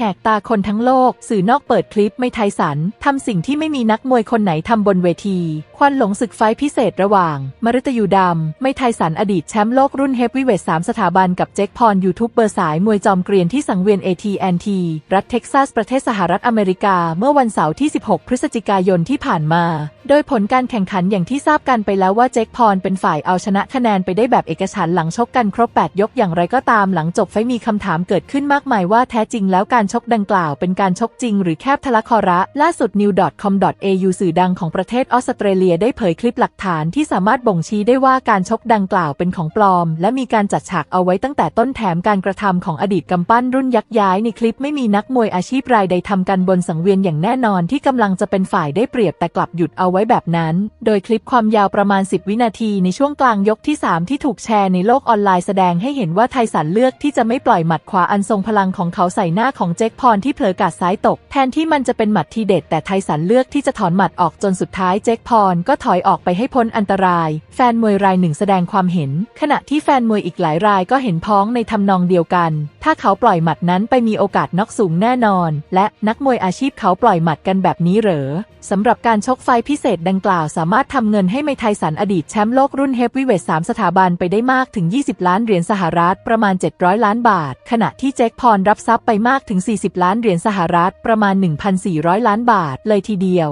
แหกตาคนทั้งโลก สื่อนอกเปิดคลิปไม่ไทยสันทำสิ่งที่ไม่มีนักมวยคนไหนทำบนเวที ควันหลงศึกไฟพิเศษระหว่าง มฤตยูดำ ไม่ไทยสันอดีตแชมป์โลกรุ่นเฮฟวีเวท3สถาบันกับเจ็คพรยูทูบเบอร์สายมวยจอมเกรียนที่สังเวียน AT&T รัฐเท็กซัสประเทศสหรัฐอเมริกา เมื่อวันเสาร์ที่ 16 พฤศจิกายนที่ผ่านมา โดยผลการแข่งขันอย่างที่ทราบกันไปแล้วว่าเจ็คพรเป็นฝ่ายเอาชนะคะแนนไปได้แบบเอกฉันหลังชกกันครบ 8 ยกอย่างไรก็ตามหลังจบไฟมีคำถามเกิดขึ้นมากมายว่าแท้จริงแล้วการชกดังกล่าวเป็นการชกจริงหรือแคบทะละคอระ ล่าสุด new.com.au สื่อดังของประเทศออสเตรเลียได้เผยคลิปหลักฐานที่สามารถบ่งชี้ได้ว่าการชกดังกล่าวเป็นของปลอม และมีการจัดฉากเอาไว้ตั้งแต่ต้นแถมการกระทำของอดีตกำปั้นรุ่นยักษ์ย้ายในคลิปไม่มีนักมวยอาชีพรายใดทำกันบนสังเวียนอย่างแน่นอนที่กำลังจะเป็นฝ่ายได้เปรียบแต่กลับหยุดเอาไว้แบบนั้น โดยคลิปความยาวประมาณ 10 วินาทีในช่วงกลางยกที่ 3 ที่ถูกแชร์ในโลกออนไลน์แสดงให้เห็นว่าไทสันเลือกที่จะไม่ปล่อยหมัดขวาอันทรงพลังของเขาใส่หน้าของเจคพรที่เผลอกาดซ้ายตก แทนที่มันจะเป็นหมัดทีเด็ดแต่ไทสันเลือกที่จะถอนหมัดออกจนสุดท้ายเจคพรก็ถอยออกไปให้พ้นอันตราย แฟนมวยรายหนึ่งแสดงความเห็น ขณะที่แฟนมวยอีกหลายรายก็เห็นพ้องในทำนองเดียวกัน ถ้าเขาปล่อยหมัดนั้นไปมีโอกาสน็อกสูงแน่นอน และนักมวยอาชีพเขาปล่อยหมัดกันแบบนี้เหรอสำหรับการชกไฟพิเศษดังกล่าวสามารถทำเงินให้ไมไทสันอดีตแชมป์โลกรุ่นเฮฟวีเวท3สถาบันไปได้มากถึง 20 ล้านเหรียญสหรัฐประมาณ 700 ล้านบาท ขณะที่เจคพรรับทรัพย์ไปมากถึง40 ล้านเหรียญสหรัฐประมาณ 1,400 ล้านบาทเลยทีเดียว